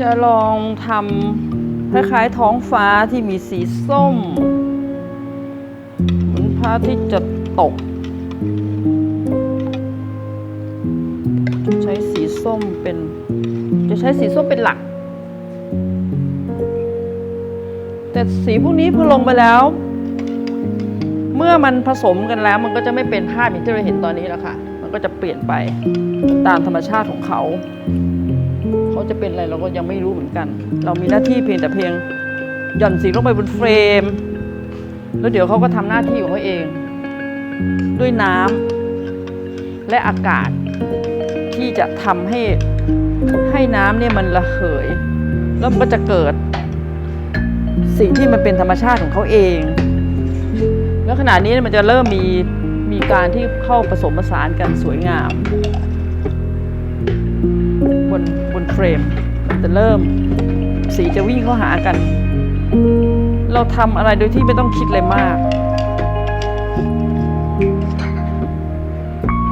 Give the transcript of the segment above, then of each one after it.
จะลองทำคล้ายๆท้องฟ้าที่มีสีส้ม เหมือนพระอาทิตย์จะตก จะใช้สีส้มเป็น จะใช้สีส้มเป็นหลัก แต่สีพวกนี้พอลงไปแล้ว เมื่อมันผสมกันแล้ว มันก็จะไม่เป็นภาพอย่างที่เราเห็นตอนนี้แล้วค่ะ มันก็จะเปลี่ยนไปตามธรรมชาติของเขา เขาจะเป็นอะไรเราก็ยังไม่รู้เหมือนกัน เรามีหน้าที่เพียงแต่เพียงหย่อนสีลงไปบนเฟรม แล้วเดี๋ยวเขาก็ทำหน้าที่ของเขาเอง ด้วยน้ำและอากาศที่จะทำให้ให้น้ำเนี่ยมันระเหย แล้วมันก็จะเกิด สิ่งที่มันเป็นธรรมชาติของเขาเอง แล้วขณะนี้มันจะเริ่มมีมีการที่เข้าผสมผสานกันสวยงาม บนบนเฟรมจะเริ่มสีจะวิ่งเข้าหากัน เราทำอะไรโดยที่ไม่ต้องคิดอะไรมาก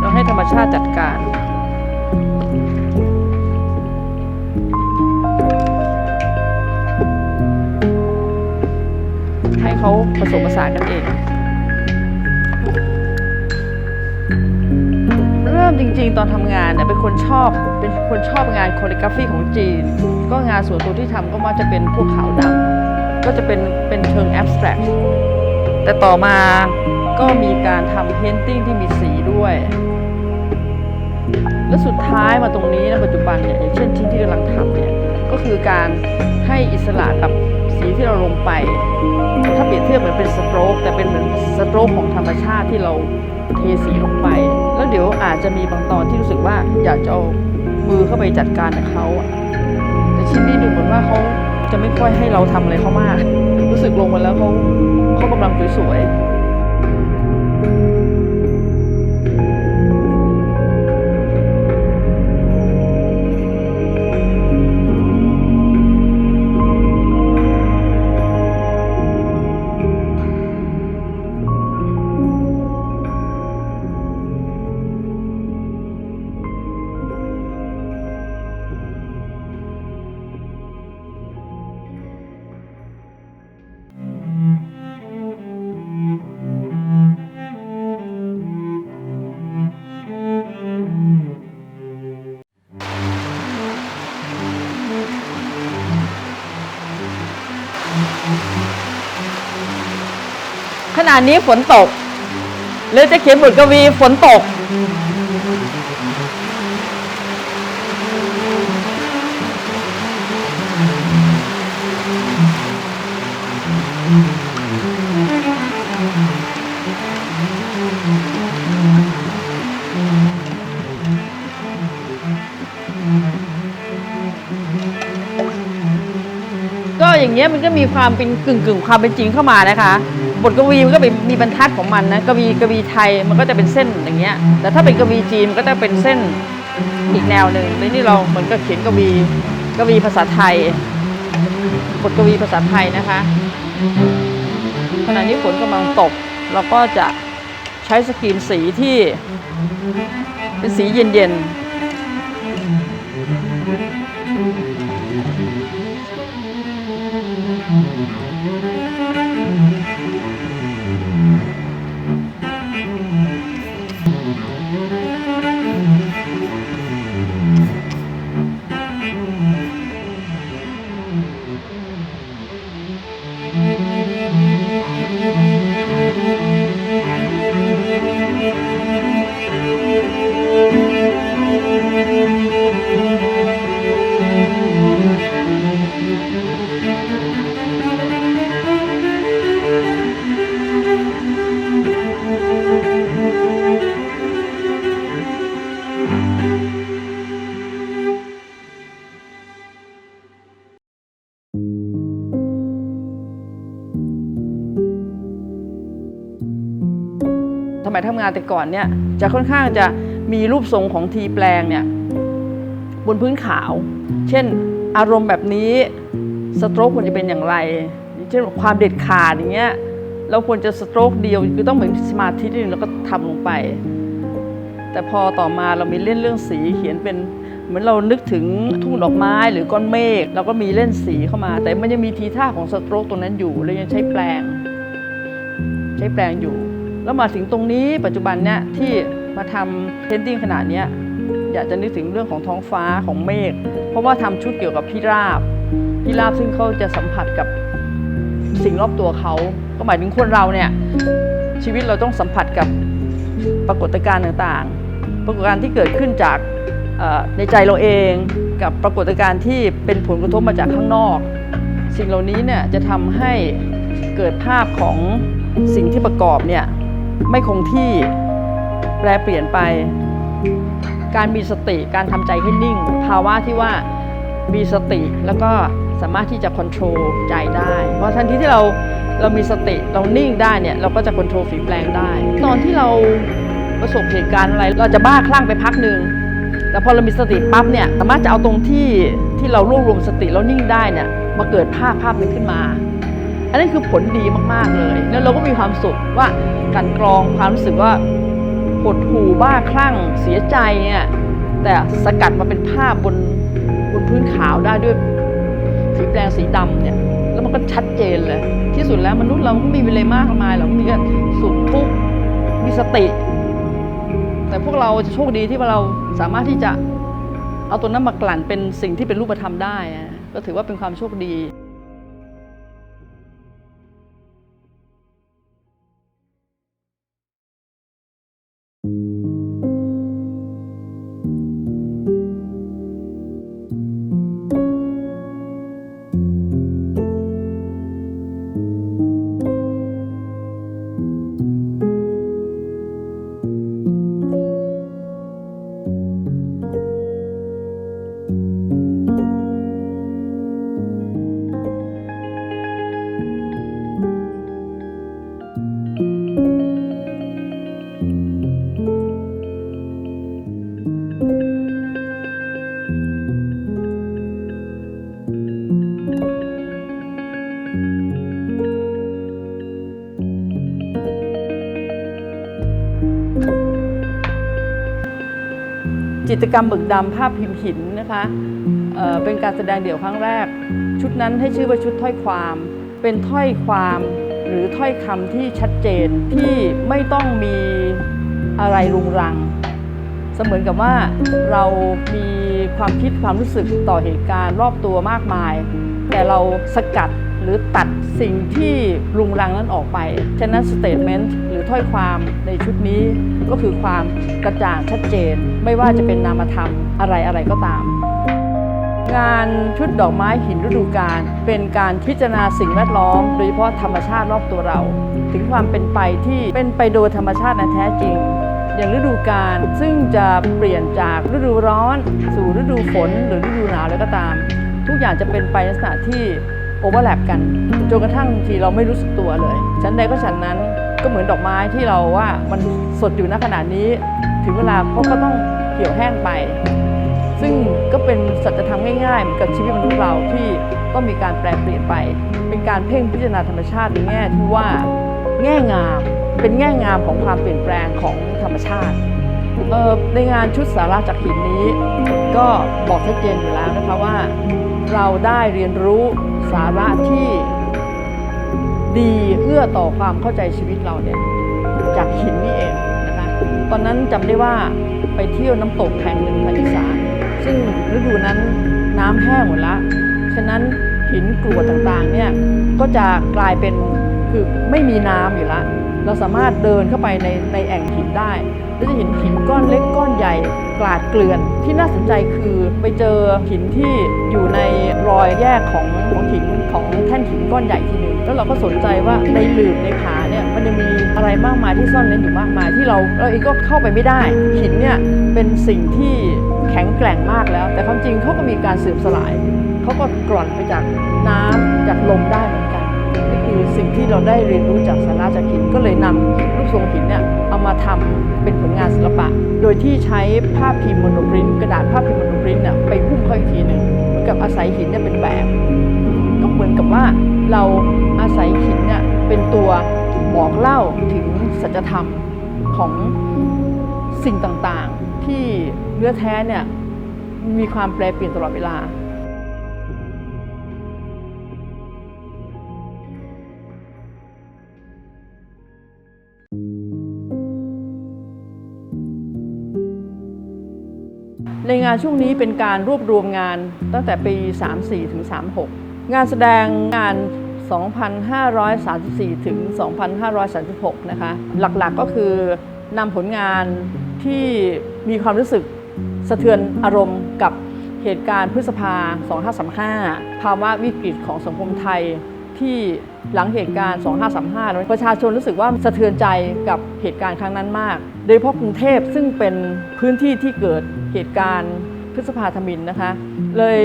เราให้ธรรมชาติจัดการให้เขาผสมผสานกันเอง เริ่มจริงๆตอนทำงานเนี่ยเป็นคนชอบ คนชอบงานโคลิกราฟีของจีน ก็งานส่วนตัวที่ทำก็มักจะเป็นพวกขาวดำก็จะเป็นเป็นเชิงแอบสแตรกแต่ต่อมาก็มีการทำเพนติ้งที่มีสีด้วย และสุดท้ายมาตรงนี้นะปัจจุบันเนี่ยอย่างเช่นชิ้นที่กำลังทำเนี่ยก็คือการให้อิสระกับสีที่เราลงไป ถ้าเปรียบเทียบเหมือนเป็นสโตรกแต่เป็นเหมือนสโตรกของธรรมชาติที่เราเทสีลงไป แล้วเดี๋ยวอาจจะมีบางตอนที่รู้สึกว่าอยากจะเอา มือเข้าไปจัดการกับเขาอะแต่ชิ้นนี้ดูเหมือนว่าเขาจะไม่ค่อยให้เราทำอะไรเขามาก รู้สึกลงมาแล้วเขาเขากำลังสวยๆ ณะนี้ฝนตก หรือจะเขียนบทกวีฝนตก ก็อย่างเงี้ยมันก็มีความเป็นกึ่งกึ่งๆความเป็นจริงเข้ามานะคะ บทกวีมันก็เป็นมีบรรทัดของมันนะกวีกวีไทยมันก็จะเป็นเส้นอย่างเงี้ย แต่ถ้าเป็นกวีจีนมันก็จะเป็นเส้นอีกแนวหนึ่งแล้วนี่เราเหมือนกับเขียนกวีกวีภาษาไทย บทกวีภาษาไทยนะคะขณะนี้ฝนกำลังตก เราก็จะใช้สกรีนสีที่เป็นสีเย็นๆ สมัยทำงานแต่ก่อนเนี่ยจะค่อนข้างจะมีรูปทรงของทีแปลงเนี่ยบนพื้นขาว เช่นอารมณ์แบบนี้สโตรกควรจะเป็นอย่างไร เช่นความเด็ดขาดอย่างเงี้ยเราควรจะสโตรกเดียวคือต้องเหมือนสมาธินิดนึงแล้วก็ทำลงไป แต่พอต่อมาเรามีเล่นเรื่องสีเขียนเป็นเหมือนเรานึกถึงทุ่งดอกไม้หรือก้อนเมฆเราก็มีเล่นสีเข้ามา แต่มันยังมีทีท่าของสโตรกตรงนั้นอยู่เลยยังใช้แปลง ใช้แปลงอยู่ แล้วมาถึงตรงนี้ปัจจุบันเนี่ยที่มาทำเพนติ้งขนาดนี้อยากจะนึกถึงเรื่องของท้องฟ้าของเมฆเพราะว่าทำชุดเกี่ยวกับพิราบพิราบซึ่งเขาจะสัมผัสกับสิ่งรอบตัวเขา ก็หมายถึงคนเราเนี่ยชีวิตเราต้องสัมผัสกับปรากฏการณ์ต่างๆ ปรากฏการณ์ที่เกิดขึ้นจากในใจเราเองกับปรากฏการณ์ที่เป็นผลกระทบมาจากข้างนอก สิ่งเหล่านี้เนี่ยจะทำให้เกิดภาพของสิ่งที่ประกอบเนี่ย ไม่คงที่แปรเปลี่ยนไป การมีสติการทำใจให้นิ่ง ภาวะที่ว่ามีสติแล้วก็สามารถที่จะควบคุมใจได้ เพราะทันทีที่เราเรามีสติเรานิ่งได้เนี่ยเราก็จะควบคุมฝีแปลงได้ ตอนที่เราประสบเหตุการณ์อะไร เราจะบ้าคลั่งไปพักหนึ่งแต่พอเรามีสติปั๊บเนี่ยสามารถจะเอาตรงที่ที่เรารวบรวมสติแล้วนิ่งได้เนี่ยมาเกิดภาพภาพนึงขึ้นมา อันนั้นคือผลดีมากๆเลย แล้วเราก็มีความสุขว่ากลันกรองความรู้สึกว่าหดหู่บ้าคลั่งเสียใจเนี่ยแต่สกัดมาเป็นภาพบนบนพื้นขาวได้ด้วยสีแปลงสีดำเนี่ยแล้วมันก็ชัดเจนเลย ที่สุดแล้วมนุษย์เราก็มีอะไรมากมายหรอกมีแค่สุขทุกข์มีสติ แต่พวกเราจะโชคดีที่ว่าเราสามารถที่จะเอาตัวนั้นมากลั่นเป็นสิ่งที่เป็นรูปธรรมได้ ก็ถือว่าเป็นความโชคดี จิตรกรรมบึกดำภาพพิมพ์หินนะคะเเป็นการแสดงเดี่ยวครั้งแรก ชุดนั้นให้ชื่อว่าชุดถ้อยความ เป็นถ้อยความหรือถ้อยคำที่ชัดเจนที่ไม่ต้องมีอะไรรุงรัง เสมือนกับว่าเรามีความคิดความรู้สึกต่อเหตุการณ์รอบตัวมากมาย แต่เราสกัด หรือตัดสิ่งที่รุงรังนั้นออกไป ฉะนั้นสเต t เมนต์หรือถ้อยความในชุดนี้ก็คือความกระจ่างชัดเจน ไม่ว่าจะเป็นนามธรรมอะไรอะไรก็ตาม งานชุดดอกไม้หินฤดูกาลเป็นการพิจารณาสิ่งแวดล้อม โดยเฉพาะธรรมชาติรอบตัวเรา ถึงความเป็นไปที่เป็นไปโดยธรรมชาตินั้นแท้จริงอย่างฤดูกาลซึ่งจะเปลี่ยนจากฤดูร้อน สู่ฤดูฝนหรือฤดูหนาวแล้วก็ตาม ทุกอย่างจะเป็นไปในลักษณะที่ โอเวอร์แลปกันจนกระทั่งบางทีเราไม่รู้สึกตัวเลยฉันใดก็ฉันนั้นก็เหมือนดอกไม้ที่เราว่ามันสดอยู่ณขณะนี้ ถึงเวลาเขาก็ต้องเหี่ยวแห้งไป ซึ่งก็เป็นสัจธรรมง่ายๆเหมือนกับชีวิตมนุษย์เราที่ต้องมีการแปลเปลี่ยนไป เป็นการเพ่งพิจารณาธรรมชาติในแง่ที่ว่า แง่งามเป็นแง่งามของความเปลี่ยนแปลงของธรรมชาติในงานชุดสาราจากหินนี้ ก็บอกชัดเจนอยู่แล้วนะคะว่า เราได้เรียนรู้สาระที่ดีเอื้อต่อความเข้าใจชีวิตเราเนี่ยจากหินนี่เองนะคะตอนนั้นจำได้ว่าไปเที่ยวน้ำตกแห่งหนึ่งทางอีสานซึ่งฤดูนั้นน้ำแห้งหมดละฉะนั้นหินกรวดต่างๆเนี่ยก็จะกลายเป็นคือไม่มีน้ำอยู่ละ เราสามารถเดินเข้าไปในในแอ่งหินได้แล้วจะเห็นหินก้อนเล็กก้อนใหญ่กลาดเกลื่อน ที่น่าสนใจคือไปเจอหินที่อยู่ในรอยแยกของของหินของแท่นหินก้อนใหญ่ทีหนึ่งแล้วเราก็สนใจว่าในหลืบในผาเนี่ยมันจะมีอะไรมากมายที่ซ่อนเร้นอยู่มากมายที่เราเราเองก็เข้าไปไม่ได้ หินเนี่ยเป็นสิ่งที่แข็งแกร่งมากแล้ว แต่ความจริงเขาก็มีการเสื่อมสลายเขาก็กร่อนไปจากน้ำจากลมได้เหมือนกัน สิ่งที่เราได้เรียนรู้จากสาราจากหินก็เลยนำรูปทรงหินเนี่ยเอามาทำเป็นผลงานศิลปะ โดยที่ใช้ภาพิมพ์โมโนปรินกระดาษภาพิมพ์โมโนปรินเนี่ยไปหุ้มเข้าอีกทีหนึ่งเหมือนกับอาศัยหินเนี่ยเป็นแบบก็เหมือนกับว่าเราอาศัยหินเนี่ยเป็นตัวบอกเล่าถึงสัจธรรมของสิ่งต่างๆ ที่เนื้อแท้เนี่ยมีความแปรเปลี่ยนตลอดเวลา ในงานช่วงนี้เป็นการรวบรวมงานตั้งแต่ปี 34 ถึง 36 งานแสดงงาน 2,534 ถึง 2,536 นะคะ หลักๆก็คือนำผลงานที่มีความรู้สึกสะเทือนอารมณ์กับเหตุการณ์พฤษภา 2535 ภาวะวิกฤตของสังคมไทยที่ หลังเหตุการณ์ 2535แล้วประชาชนรู้สึกว่าสะเทือนใจกับเหตุการณ์ครั้งนั้นมาก โดยเฉพาะกรุงเทพซึ่งเป็นพื้นที่ที่เกิดเหตุการณ์พฤษภาธมินนะคะ เลย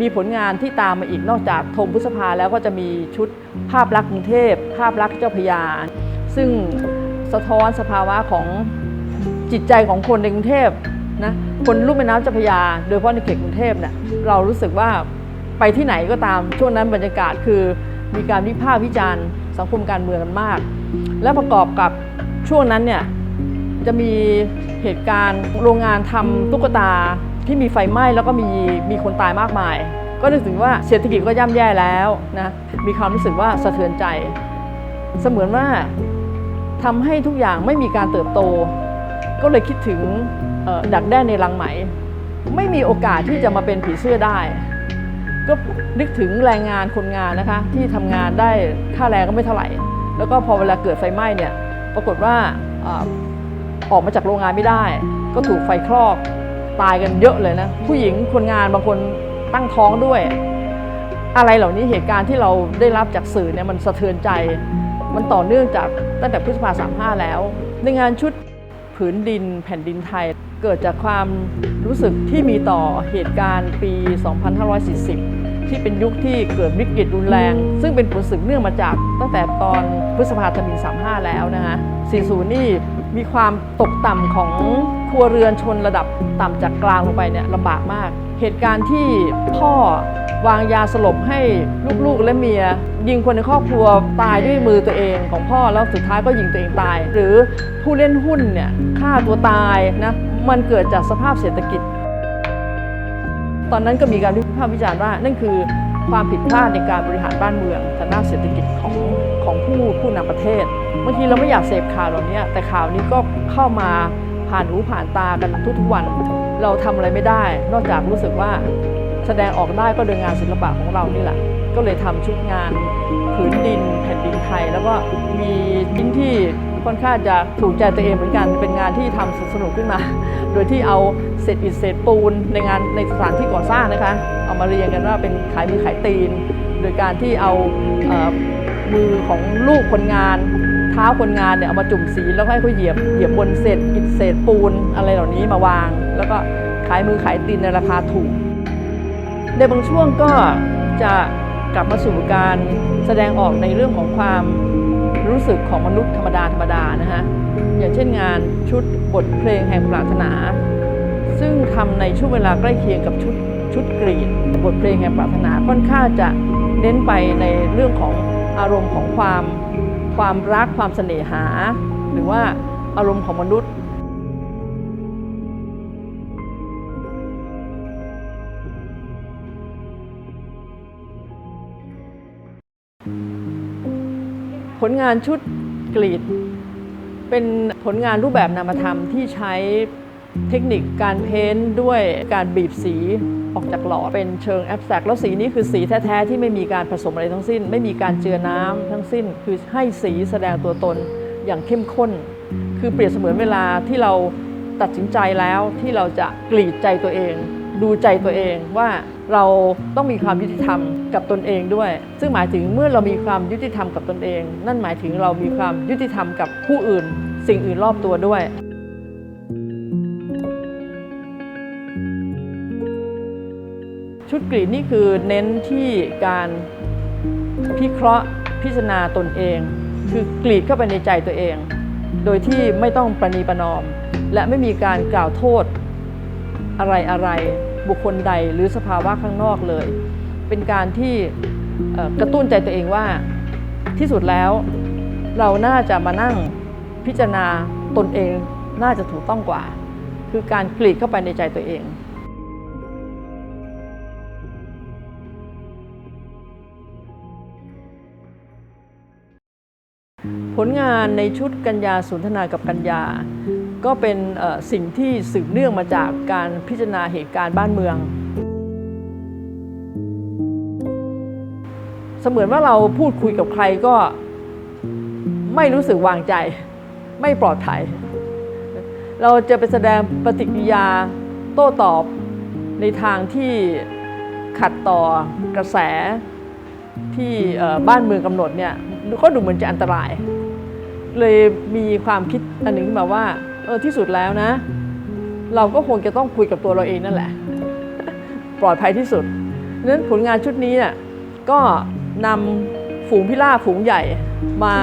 มีผลงานที่ตามมาอีกนอกจากธงพฤษภาแล้วก็จะมีชุดภาพลักษณ์กรุงเทพ ภาพลักษณ์เจ้าพยา ซึ่งสะท้อนสภาวะของจิตใจของคนในกรุงเทพนะคนลุ่มแม่น้ำเจ้าพยา โดยเฉพาะในเขตกรุงเทพเนี่ยเรารู้สึกว่าไปที่ไหนก็ตามช่วงนั้นบรรยากาศคือ มีการวิพากษ์วิจารณ์สังคมการเมืองกันมาก และประกอบกับช่วงนั้นเนี่ยจะมีเหตุการณ์โรงงานทำตุ๊กตาที่มีไฟไหม้แล้วก็มีมีคนตายมากมาย ก็นึกถึงว่าเศรษฐกิจก็ย่ำแย่แล้วนะมีความรู้สึกว่าสะเทือนใจ เสมือนว่าทำให้ทุกอย่างไม่มีการเติบโต ก็เลยคิดถึงดักแด้ในรังไหม ไม่มีโอกาสที่จะมาเป็นผีเสื้อได้ ก็นึกถึงแรงงานคนงานนะคะ ที่ทำงานได้ค่าแรงก็ไม่เท่าไหร่ แล้วก็พอเวลาเกิดไฟไหม้เนี่ยปรากฏว่าออออกมาจากโรงงานไม่ได้ ก็ถูกไฟคลอกตายกันเยอะเลยนะผู้หญิงคนงานบางคนตั้งท้องด้วย อะไรเหล่านี้เหตุการณ์ที่เราได้รับจากสื่อเนี่ยมันสะเทือนใจ มันต่อเนื่องจากตั้งแต่พฤษภาสามห้าแล้ว ในงานชุดผืนดินแผ่นดินไทย เกิดจากความรู้สึกที่มีต่อเหตุการณ์ปี 2540 ที่เป็นยุคที่เกิดวิกฤตรุนแรง ซึ่งเป็นผลสืบเนื่องมาจากตั้งแต่ตอนพฤษภาธมิน35 แล้วนะคะ40 นี่มีความตกต่ำของครัวเรือนชนระดับต่ำจากกลางลงไปเนี่ยลำบากมาก เหตุการณ์ที่พ่อวางยาสลบให้ลูกๆและเมีย ยิงคนในครอบครัวตายด้วยมือตัวเองของพ่อแล้วสุดท้ายก็ยิงตัวเองตาย หรือผู้เล่นหุ้นเนี่ยฆ่าตัวตายนะมันเกิดจากสภาพเศรษฐกิจ ตอนนั้นก็มีการวิพากษ์วิจารณ์ว่า นั่นคือความผิดพลาดในการบริหารบ้านเมืองทางด้านเศรษฐกิจของของผู้ผู้นำประเทศบางทีเราไม่อยากเสพข่าวเหล่านี้แต่ข่าวนี้ก็เข้ามาผ่านหูผ่านตากันทุกๆวัน เราทำอะไรไม่ได้ นอกจากรู้สึกว่าแสดงออกได้ก็โดยงานศิลปะของเรานี่แหละ ก็เลยทำชุดงานผืนดินแผ่นดินไทย แล้วก็มีชิ้นที่ค่อนข้างจะถูกใจตัวเองเหมือนกัน เป็นงานที่ทำสนุกขึ้นมา โดยที่เอาเศษอิฐเศษปูนในงานในสถานที่ก่อสร้างนะคะ เอามาเรียงกันว่าเป็นขายมือขายตีน โดยการที่เอาเอ่อมือของลูกคนงานเท้าคนงานเนี่ยเอามาจุ่มสีแล้วให้เขาเหยียบเหยียบบนเศษอิฐเศษปูนอะไรเหล่านี้มาวาง แล้วก็ขายมือขายตีนในราคาถูก ในบางช่วงก็จะกลับมาสู่การแสดงออกในเรื่องของความ รู้สึกของมนุษย์ธรรมดาธรรมดานะฮะอย่างเช่นงานชุดบทเพลงแห่งปรารถนา ซึ่งทำในช่วงเวลาใกล้เคียงกับชุดชุดกรีดบทเพลงแห่งปรารถนาค่อนข้างจะเน้นไปในเรื่องของอารมณ์ของความความรักความเสน่หา หรือว่าอารมณ์ของมนุษย์ ผลงานชุดกรีด เป็นผลงานรูปแบบนามธรรมที่ใช้เทคนิคการเพ้นด้วยการบีบสีออกจากหลอเป็นเชิงแอบแ c t แล้วสีนี้คือสีแท้ ๆ ที่ไม่มีการผสมอะไรทั้งสิ้น ไม่มีการเจือน้ำทั้งสิ้น คือให้สีแสดงตัวตนอย่างเข้มข้น คือเปรียบเสมือนเวลาที่เราตัดสินใจแล้วที่เราจะกรีดใจตัวเอง ดูใจตัวเองว่าเราต้องมีความยุติธรรมกับตนเองด้วย ซึ่งหมายถึงเมื่อเรามีความยุติธรรมกับตนเอง นั่นหมายถึงเรามีความยุติธรรมกับผู้อื่น สิ่งอื่นรอบตัวด้วยชุดกรีดนี่คือเน้นที่การพิเคราะห์พิจารณาตนเอง คือกรีดเข้าไปในใจตัวเอง โดยที่ไม่ต้องประนีประนอม และไม่มีการกล่าวโทษอะไรอะไร บุคคลใดหรือสภาวะข้างนอกเลย เป็นการที่กระตุ้นใจตัวเองว่าที่สุดแล้ว เราน่าจะมานั่งพิจารณาตนเองน่าจะถูกต้องกว่า คือการกลีดเข้าไปในใจตัวเองผลงานในชุดกัญญาสุนทนากับกัญญา ก็เป็นสิ่งที่สืบเนื่องมาจากการพิจารณาเหตุการณ์บ้านเมือง เสมือนว่าเราพูดคุยกับใครก็ไม่รู้สึกวางใจ ไม่ปลอดภัย เราจะไปแสดงปฏิกิริยาโต้ตอบในทางที่ขัดต่อกระแสที่บ้านเมืองกำหนดเนี่ยก็ดูเหมือนจะอันตราย เลยมีความคิดอันหนึ่งขึ้นมาว่า เออที่สุดแล้วนะ เราก็คงจะต้องคุยกับตัวเราเองนั่นแหละ ปลอดภัยที่สุดนั้นผลงานชุดนี้เนี่ยก็นำฝูงพิราฝูงใหญ่มา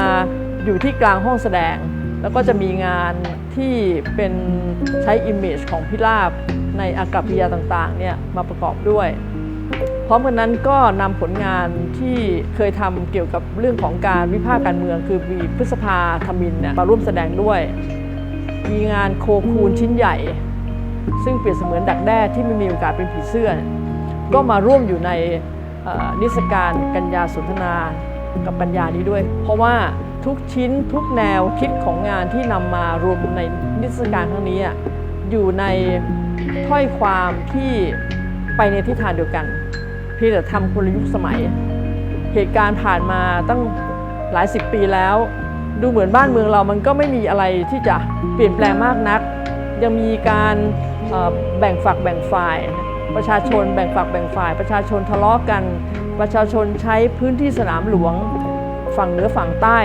อยู่ที่กลางห้องแสดง แล้วก็จะมีงานที่เป็นใช้ image ของพิราบในอากัปกิริยาต่างๆเนี่ยมาประกอบด้วยพร้อมกันนั้นก็นำผลงานที่เคยทำเกี่ยวกับเรื่องของการวิพากษ์การเมือง คือมีพฤษภาธมินเนี่ยมาร่วมแสดงด้วย มีงานโคคูนชิ้นใหญ่ ซึ่งเปรียบเสมือนดักแด้ที่ไม่มีโอกาสเป็นผีเสื้อ ก็มาร่วมอยู่ในเอ่อนิทรรศการกัญญาสนทนากับปัญญานี้ด้วย เพราะว่าทุกชิ้นทุกแนวคิดของงานที่นำมารวมในนิทรรศการครั้งนี้อะอยู่ในถ้อยความที่ไปในทิศทางเดียวกันเพียงแต่ทำคนละยุคสมัย เหตุการณ์ผ่านมาตั้งหลายสิบปีแล้ว ดูเหมือนบ้านเมืองเรามันก็ไม่มีอะไรที่จะเปลี่ยนแปลงมากนัก ยังมีการแบ่งฝักแบ่งฝ่าย ประชาชนแบ่งฝักแบ่งฝ่าย ประชาชนทะเลาะกัน ประชาชนใช้พื้นที่สนามหลวงฝั่งเหนือฝั่งใต้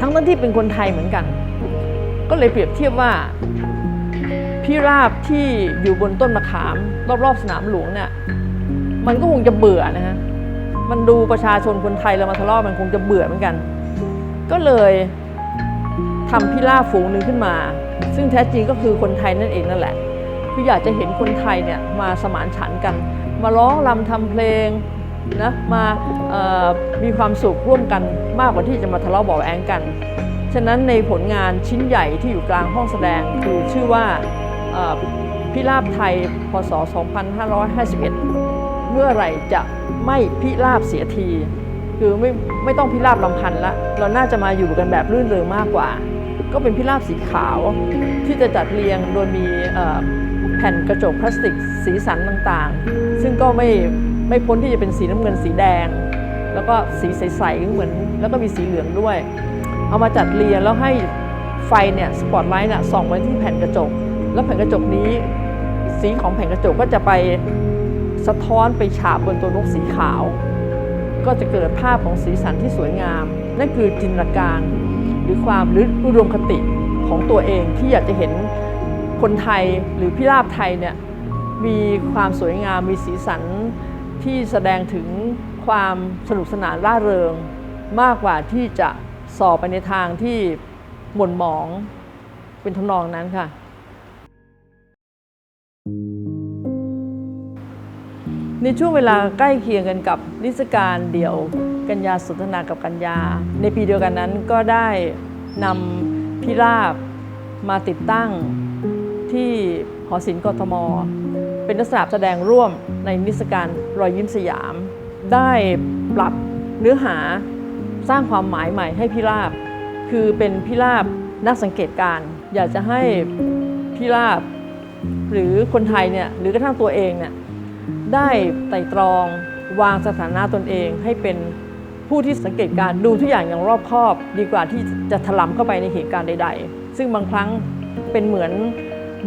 ทั้งทั้งที่เป็นคนไทยเหมือนกัน ก็เลยเปรียบเทียบว่าพิราบที่อยู่บนต้นมะขาม รอบๆสนามหลวงเนี่ยมันก็คงจะเบื่อนะฮะมันดูประชาชนคนไทยเรามาทะเลาะมันคงจะเบื่อเหมือนกัน ก็เลยทำพิราฝูงหนึ่งขึ้นมา ซึ่งแท้จริงก็คือคนไทยนั่นเองนั่นแหละ คืออยากจะเห็นคนไทยเนี่ยมาสมานฉันกัน มาร้องรำทำเพลงนะมามีความสุขร่วมกันมากกว่าที่จะมาทะเลาะเบาแว้งกัน ฉะนั้นในผลงานชิ้นใหญ่ที่อยู่กลางห้องแสดงคือชื่อว่าพิราบไทยพศ 2551 เมื่อไหร่จะไม่พิราบเสียที คือไม่ไม่ต้องพิราบลำพันธ์ละเราน่าจะมาอยู่กันแบบรื่นเริงมากกว่า ก็เป็นพิราบสีขาวที่จะจัดเรียงโดยมีแผ่นกระจกพลาสติกสีสันต่างๆ ซึ่งก็ไม่ไม่พ้นที่จะเป็นสีน้ำเงินสีแดง แล้วก็สีใสๆเหมือน แล้วก็มีสีเหลืองด้วย เอามาจัดเรียงแล้วให้ไฟเนี่ยสปอตไลท์น่ะส่องไว้ที่แผ่นกระจก แล้วแผ่นกระจกนี้สีของแผ่นกระจกก็จะไปสะท้อนไปฉาบบนตัวนกสีขาว ก็จะเกิดภาพของสีสันที่สวยงาม นั่นคือจินตนาการ หรือความหรืออุดมคติของตัวเองที่อยากจะเห็นคนไทยหรือพิราบไทยเนี่ยมีความสวยงามมีสีสันที่แสดงถึงความสนุกสนานร่าเริง มากกว่าที่จะสอบไปในทางที่หม่นหมองเป็นทำนองนั้นค่ะ ในช่วงเวลาใกล้เคียงกันกับนิทรรศการเดี่ยวกัญญาสนทนากับกัญญา ในปีเดียวกันนั้นก็ได้นำพิราบมาติดตั้งที่หอศิลป์กทม เป็นลักษณะแสดงร่วมในนิทรรศการรอยยิ้มสยาม ได้ปรับเนื้อหาสร้างความหมายใหม่ให้พิราบ คือเป็นพิราบนักสังเกตการ อยากจะให้พิราบ หรือคนไทยเนี่ยหรือกระทั่งตัวเองเนี่ย ได้ไต่ตรองวางสถานะตนเอง ให้เป็นผู้ที่สังเกตการดูทุกอย่างอย่างรอบคอบ ดีกว่าที่จะถลำเข้าไปในเหตุการณ์ใด ๆ ซึ่งบางครั้งเป็นเหมือน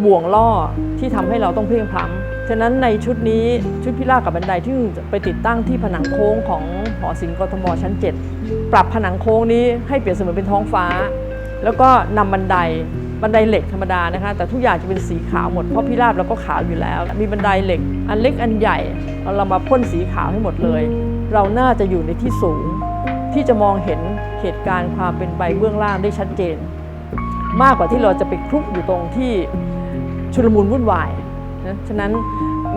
บ่วงล่อที่ทำให้เราต้องเพลียงพล้ำฉะนั้นในชุดนี้ชุดพิรากับบันไดที่ไปติดตั้งที่ผนังโค้งของหอศิลป์กทมชั้น 7 ปรับผนังโค้งนี้ให้เปรียบเสมือนเป็นท้องฟ้า แล้วก็นำบันได บันไดเหล็กธรรมดานะคะ แต่ทุกอย่างจะเป็นสีขาวหมด เพราะพิราบเราก็ขาวอยู่แล้ว มีบันไดเหล็ก อันเล็กอันใหญ่ เราเรามาพ่นสีขาวให้หมดเลย เราน่าจะอยู่ในที่สูง ที่จะมองเห็นเหตุการณ์ความเป็นใบเบื้องล่างได้ชัดเจน มากกว่าที่เราจะไปคลุกอยู่ตรงที่ชุลมุนวุ่นวายนะฉะนั้น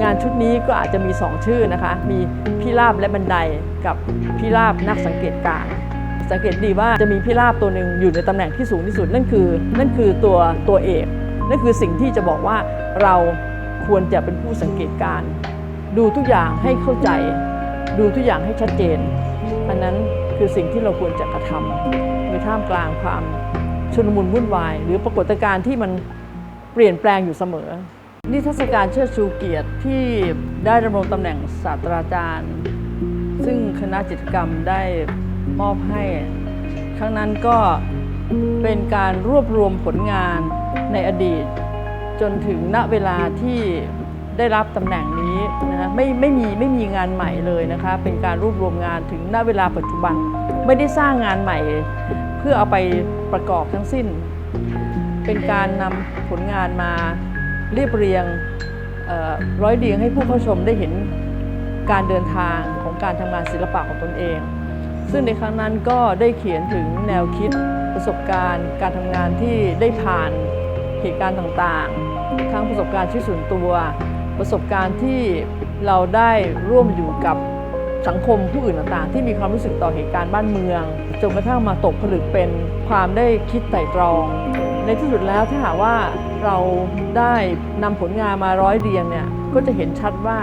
งานชุดนี้ก็อาจจะมี 2 ชื่อนะคะ มีพิราบและบันไดกับพิราบนักสังเกตการณ์ สังเกตดีว่าจะมีพิราบตัวหนึ่งอยู่ในตำแหน่งที่สูงที่สุดนั่นคือนั่นคือตัวตัวเอกนั่นคือสิ่งที่จะบอกว่าเราควรจะเป็นผู้สังเกตการ ดูทุกอย่างให้เข้าใจ ดูทุกอย่างให้ชัดเจน อันนั้นคือสิ่งที่เราควรจะกระทำในท่ามกลางความชุลมุนวุ่นวาย หรือปรากฏการณ์ที่มันเปลี่ยนแปลงอยู่เสมอ นิทรรศการเชิดชูเกียรติที่ได้ดำรงตำแหน่งศาสตราจารย์ ซึ่งคณะจิตกรรมได้ มอบให้ ครั้งนั้นก็เป็นการรวบรวมผลงานในอดีต จนถึงณเวลาที่ได้รับตำแหน่งนี้นะไม่ไม่มีไม่มีงานใหม่เลยนะคะ เป็นการรวบรวมงานถึงณเวลาปัจจุบัน ไม่ได้สร้างงานใหม่ เพื่อเอาไปประกอบทั้งสิ้น เป็นการนำผลงานมาเรียบเรียงร้อยเรียงให้ผู้เข้าชมได้เห็นการเดินทางของการทำงานศิลปะของตนเอง ซึ่งในครั้งนั้นก็ได้เขียนถึงแนวคิดประสบการณ์ การทำงานที่ได้ผ่านเหตุการณ์ต่างๆ ทั้งประสบการณ์ที่ส่วนตัว ประสบการณ์ที่เราได้ร่วมอยู่กับสังคมผู้อื่นต่างๆ ที่มีความรู้สึกต่อเหตุการณ์บ้านเมืองจนกระทั่งมาตกผลึกเป็นความได้คิดไตร่ตรอง ในที่สุดแล้วถ้าหากว่าเราได้นำผลงานมาร้อยเรียงเนี่ยก็จะเห็นชัดว่า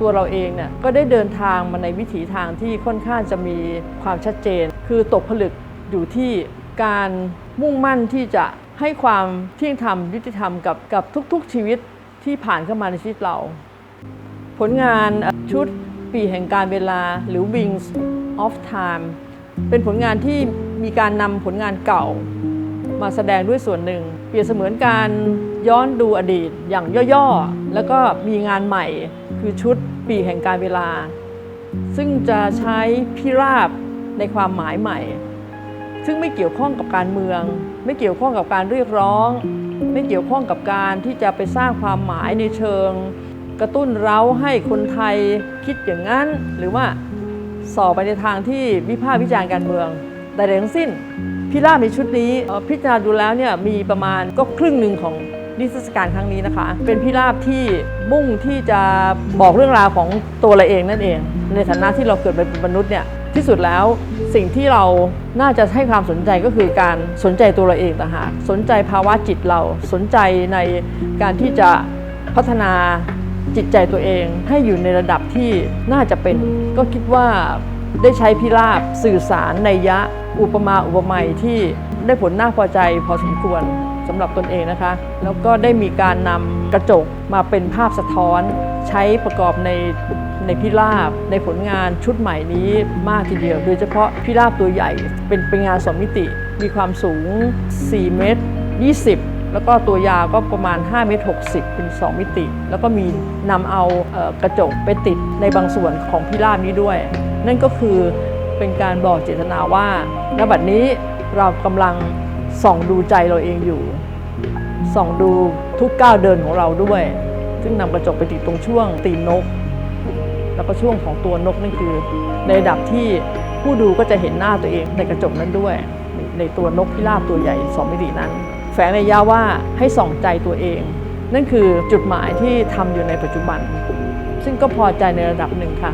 ตัวเราเองเนี่ยก็ได้เดินทางมาในวิถีทางที่ค่อนข้างจะมีความชัดเจน คือตกผลึกอยู่ที่การมุ่งมั่นที่จะให้ความเที่ยงธรรมยุติธรรมกับกับทุกๆชีวิตที่ผ่านเข้ามาในชีวิตเรา ผลงานชุดปีแห่งการเวลาหรือ Wings of Time เป็นผลงานที่มีการนำผลงานเก่า มาแสดงด้วยส่วนหนึ่ง เปรียบเสมือนการย้อนดูอดีตอย่างย่อๆ แล้วก็มีงานใหม่ คือชุดปีแห่งการเวลา ซึ่งจะใช้พิราบในความหมายใหม่ ซึ่งไม่เกี่ยวข้องกับการเมือง ไม่เกี่ยวข้องกับการเรียกร้อง ไม่เกี่ยวข้องกับการที่จะไปสร้างความหมายในเชิง กระตุ้นเร้าให้คนไทยคิดอย่างนั้น หรือว่าสอบไปในทางที่วิพากษ์วิจารณ์การเมืองแต่ใดทั้งสิ้นพิราบในชุดนี้พิจารณาดูแล้วเนี่ยมีประมาณก็ครึ่งหนึ่งของ นิทรรศการครั้งนี้นะคะ เป็นพิราบที่มุ่งที่จะบอกเรื่องราวของตัวเราเองนั่นเอง ในฐานะที่เราเกิดมาเป็นมนุษย์เนี่ยที่สุดแล้วสิ่งที่เราน่าจะให้ความสนใจก็คือการสนใจตัวเราเองต่างหากสนใจภาวะจิตเราสนใจในการที่จะพัฒนาจิตใจตัวเอง ให้อยู่ในระดับที่น่าจะเป็น ก็คิดว่าได้ใช้พิราบสื่อสารในยยะอุปมาอุปไมยที่ได้ผลน่าพอใจพอสมควร สำหรับตนเองนะคะ แล้วก็ได้มีการนำกระจกมาเป็นภาพสะท้อน ใช้ประกอบในในพิราบในผลงานชุดใหม่นี้มากทีเดียว โดยเฉพาะพิราบตัวใหญ่เป็นเป็นงานสองมิติ มีความสูง 4 เมตร 20แล้วก็ตัวยาวก็ประมาณ5เมตร60 เป็น 2 มิติ แล้วก็มีนำเอากระจกไปติดในบางส่วนของพิราบนี้ด้วย นั่นก็คือเป็นการบอกเจตนาว่าณบัดนี้เรากำลัง ส่องดูใจเราเองอยู่ ส่องดูทุกก้าวเดินของเราด้วย ซึ่งนำกระจกไปติดตรงช่วงตีนนก แล้วก็ช่วงของตัวนกนั่นคือ ในระดับที่ผู้ดูก็จะเห็นหน้าตัวเองในกระจกนั้นด้วย ในตัวนกพิราบตัวใหญ่สองมิตินั้น แฝงในยาว่าให้ส่องใจตัวเอง นั่นคือจุดหมายที่ทำอยู่ในปัจจุบัน ซึ่งก็พอใจในระดับหนึ่งค่ะ